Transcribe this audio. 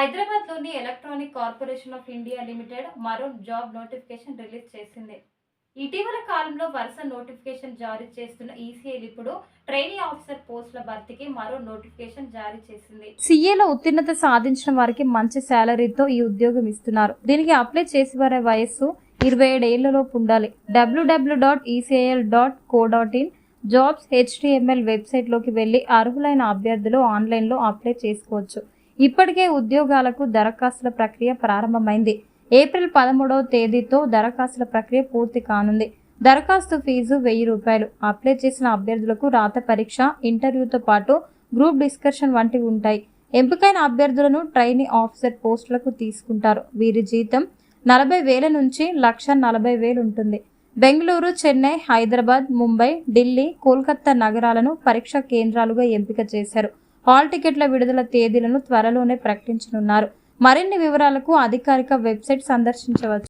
హైదరాబాద్లోని electronic corporation of India limited మరో job notification release చేసింది. ఇటీవల కాలంలో వరుస నోటిఫికేషన్ జారీ చేస్తున్న ఈసీఐలు ఇప్పుడు ట్రైనీ ఆఫీసర్ పోస్టుల భర్తీకి మరో నోటిఫికేషన్ జారీ చేసింది. సీఏలో ఉత్తీర్ణత సాధించిన వారికి మంచి శాలరీతో ఈ ఉద్యోగం ఇస్తున్నారు. దీనికి అప్లై చేసి వారి వయస్సు ఇరవై ఏడు ఏళ్ళలోపు ఉండాలి. W W dot ECIL dot co dot in jobs HDML వెబ్సైట్లోకి వెళ్ళి అర్హులైన అభ్యర్థులు ఆన్లైన్లో అప్లై చేసుకోవచ్చు. ఇప్పటికే ఉద్యోగాలకు దరఖాస్తుల ప్రక్రియ ప్రారంభమైంది. ఏప్రిల్ పదమూడవ తేదీతో దరఖాస్తుల ప్రక్రియ పూర్తి కానుంది. దరఖాస్తు ఫీజు వెయ్యి రూపాయలు. అప్లై చేసిన అభ్యర్థులకు రాత పరీక్ష ఇంటర్వ్యూతో పాటు గ్రూప్ డిస్కషన్ వంటివి ఉంటాయి. ఎంపికైన అభ్యర్థులను ట్రైనీ ఆఫీసర్ పోస్టులకు తీసుకుంటారు. వీరి జీతం నలభై వేల నుంచి లక్ష నలభై వేలు ఉంటుంది. బెంగళూరు చెన్నై హైదరాబాద్ ముంబై ఢిల్లీ కోల్కతా నగరాలను పరీక్షా కేంద్రాలుగా ఎంపిక చేశారు. హాల్ టికెట్ల విడుదల తేదీలను త్వరలోనే ప్రకటించనున్నారు. మరిన్ని వివరాలకు అధికారిక వెబ్సైట్ సందర్శించవచ్చు.